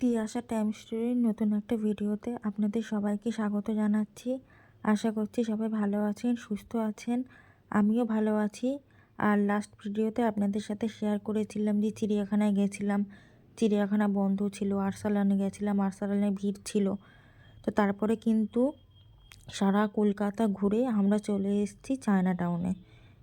Tiyasha time স্টোরির নতুন একটা ভিডিওতে আপনাদের সবাইকে স্বাগত জানাচ্ছি। আশা করছি সবাই ভালো আছেন, সুস্থ আছেন, আমিও ভালো আছি। আর লাস্ট ভিডিওতে আপনাদের সাথে শেয়ার করেছিলাম যে চিড়িয়াখানায় গেছিলাম। চিড়িয়াখানা বন্ধ ছিল, আরসালানে গেছিলাম, আরসালানে ভিড় ছিল। তো তারপরে কিন্তু সারা কলকাতা ঘুরে আমরা চলে এসেছি চায়না টাউনে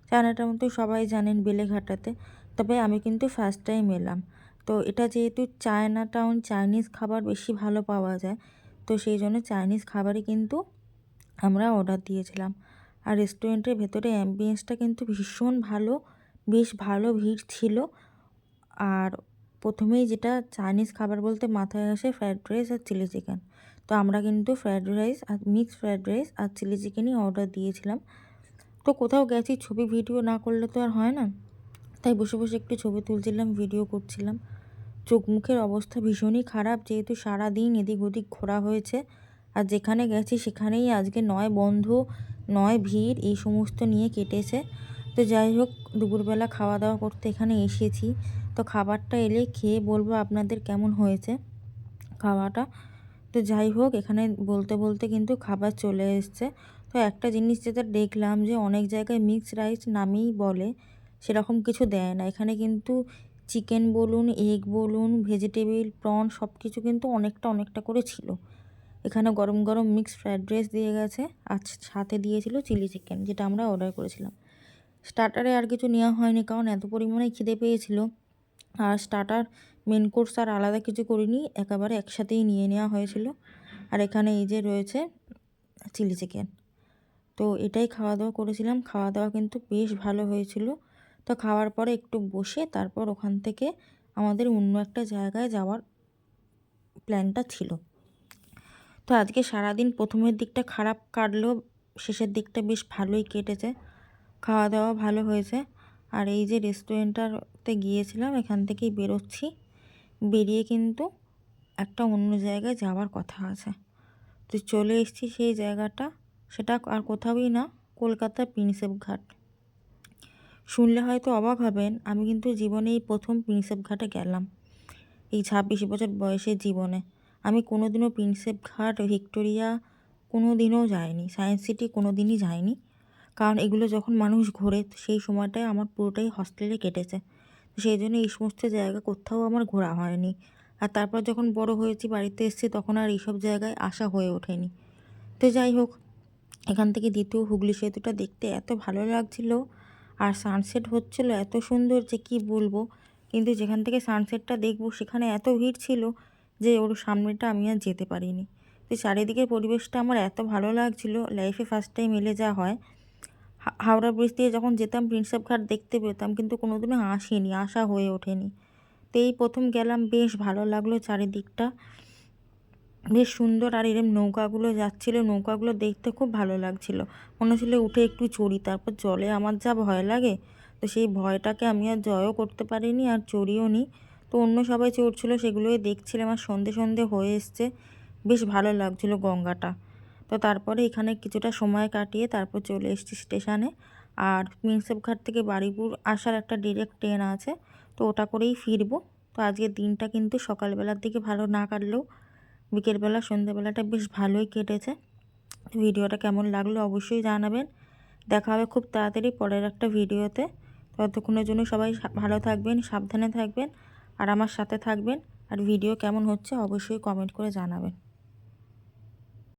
চায়না টাউন তো সবাই জানেন বেলেঘাটাতে, তবে আমি কিন্তু ফার্স্ট টাইম এলাম। তো এটা যেহেতু চায়না টাউন চাইনিজ খাবার বেশি ভালো পাওয়া যায়, তো সেই জন্য চাইনিজ খাবারই কিন্তু আমরা অর্ডার দিয়েছিলাম। আর রেস্টুরেন্টের ভেতরে অ্যাম্বিয়েন্সটা কিন্তু ভীষণ ভালো, বেশ ভালো ভিড় ছিল। আর প্রথমেই যেটা চাইনিজ খাবার বলতে মাথায় আসে ফ্রায়েড রাইস আর চিলি চিকেন তো আমরা কিন্তু ফ্রায়েড রাইস আর মিক্সড ফ্রায়েড রাইস আর চিলি চিকেনই অর্ডার দিয়েছিলাম। তো কোথাও গেছি, ছবি ভিডিও না করলে তো আর হয় না। তাই বসে বসে একটু ছবি তুলছিলাম ভিডিও করছিলাম। চোখ মুখের অবস্থা ভীষণই খারাপ, যেহেতু সারা দিন এদিক ওদিক ঘোরা হয়েছে। আর যেখানে গেছি সেখানেই আজকে নয় বন্ধ, নয় ভিড়, এই সমস্ত নিয়ে কেটেছে। তো যাই হোক, দুপুরবেলা খাওয়া দাওয়া করতে এখানে এসেছি। তো খাবারটা এলে খেয়ে বলব আপনাদের কেমন হয়েছে খাওয়াটা। তো যাই হোক, এখানে বলতে বলতে কিন্তু খাবার চলে এসছে। তো একটা জিনিস যেটা দেখলাম যে অনেক জায়গায় মিক্সড রাইস নামেই বলে। সেরকম কিছু দেয় না। এখানে কিন্তু চিকেন বলুন, এগ বলুন, ভেজিটেবিল, প্রন সব কিছু কিন্তু অনেকটা অনেকটা করে ছিল। এখানে গরম গরম মিক্সড ফ্রায়েড রাইস দিয়ে গেছে। আর সাথে দিয়েছিল চিলি চিকেন যেটা আমরা অর্ডার করেছিলাম। স্টার্টারে আর কিছু নেওয়া হয়নি কারণ এত পরিমাণে খিদে পেয়েছিল। আর স্টার্টার মেন কোর্স আর আলাদা কিছু করিনি, একেবারে একসাথেই নিয়ে নেওয়া হয়েছিল। আর এখানে এই যে রয়েছে চিলি চিকেন তো এটাই খাওয়া দাওয়া করেছিলাম। খাওয়া দাওয়া কিন্তু বেশ ভালো হয়েছিল। তো খাওয়ার পরে একটু বসে তারপর ওখান থেকে আমাদের অন্য একটা জায়গায় যাওয়ার প্ল্যানটা ছিল। তো আজকে সারাদিন প্রথমের দিকটা খারাপ কাটলেও শেষের দিকটা বেশ ভালোই কেটেছে খাওয়া দাওয়া ভালো হয়েছে। আর এই যে রেস্টুরেন্টটাতে গিয়েছিলাম, এখান থেকেই বেরোচ্ছি। বেরিয়ে কিন্তু একটা অন্য জায়গায় যাওয়ার কথা আছে। তো চলে এসেছি সেই জায়গাটা, সেটা আর কোথাওই না, কলকাতার প্রিন্সেপ ঘাট শুনলে হয়তো অবাক হবেন, আমি কিন্তু জীবনে এই প্রথম প্রিন্সেপ ঘাটে গেলাম। এই ছাব্বিশ বছর বয়সের জীবনে আমি কোনো দিনও প্রিন্সেপ ঘাট, ভিক্টোরিয়া কোনো দিনও যাইনি, সায়েন্স সিটি কোনো দিনই যাইনি। কারণ এগুলো যখন মানুষ ঘোরে, সেই সময়টায় আমার পুরোটাই হস্টেলে কেটেছে। সেই জন্য এই সমস্ত জায়গা কোথাও আমার ঘোরা হয়নি। আর তারপর যখন বড় হয়েছি, বাড়িতে এসেছি, তখন আর এইসব জায়গায় আসা হয়ে ওঠেনি। তো যাই হোক, এখান থেকে দ্বিতীয় হুগলি সেতুটা দেখতে এত ভালো লাগছিল আর সানসেট হচ্ছিল এত সুন্দর যে কী বলব? কিন্তু যেখান থেকে সানসেটটা দেখব, সেখানে এত ভিড় ছিল যে ওর সামনেটা আমি আর যেতে পারিনি। তো চারিদিকের পরিবেশটা আমার এত ভালো লাগছিল লাইফে ফার্স্ট টাইম এলে যা হয়। হাওড়া ব্রিজ দিয়ে যখন যেতাম প্রিন্সেপ ঘাট দেখতে পেতাম, কিন্তু কোনো দিনও আসিনি, আসা হয়ে ওঠেনি। তো এই প্রথম গেলাম, বেশ ভালো লাগল চারিদিকটা। বেশ সুন্দর আর এরম নৌকাগুলো যাচ্ছিল। নৌকাগুলো দেখতে খুব ভালো লাগছিল। মনে হচ্ছিল উঠে একটু চড়ি, তারপর জলে আমার যা ভয় লাগে, তো সেই ভয়টাকে আমি আর জয়ও করতে পারিনি আর চড়িও নি। তো অন্য সবাই চড়ছিলো, সেগুলোই দেখছিলাম আর সন্ধে সন্ধে হয়ে এসছে। বেশ ভালো লাগছিল গঙ্গাটা। তো তারপরে এখানে কিছুটা সময় কাটিয়ে তারপর চলে এসেছি স্টেশনে। আর প্রিন্সেপ ঘাট থেকে বাড়িপুর আসার একটা ডিরেক্ট ট্রেন আছে, তো ওটা করেই ফিরবো। তো আজকের দিনটা কিন্তু সকালবেলার দিকে ভালো না কাটলেও বিকেলবেলা, সন্ধ্যেবেলাটা বেশ ভালোই কেটেছে। ভিডিওটা কেমন লাগল অবশ্যই জানাবেন। দেখা হবে খুব তাড়াতাড়ি পরের একটা ভিডিওতে। ততক্ষণের জন্য সবাই ভালো থাকবেন, সাবধানে থাকবেন। আর আমার সাথে থাকবেন। আর ভিডিও কেমন হচ্ছে অবশ্যই কমেন্ট করে জানাবেন।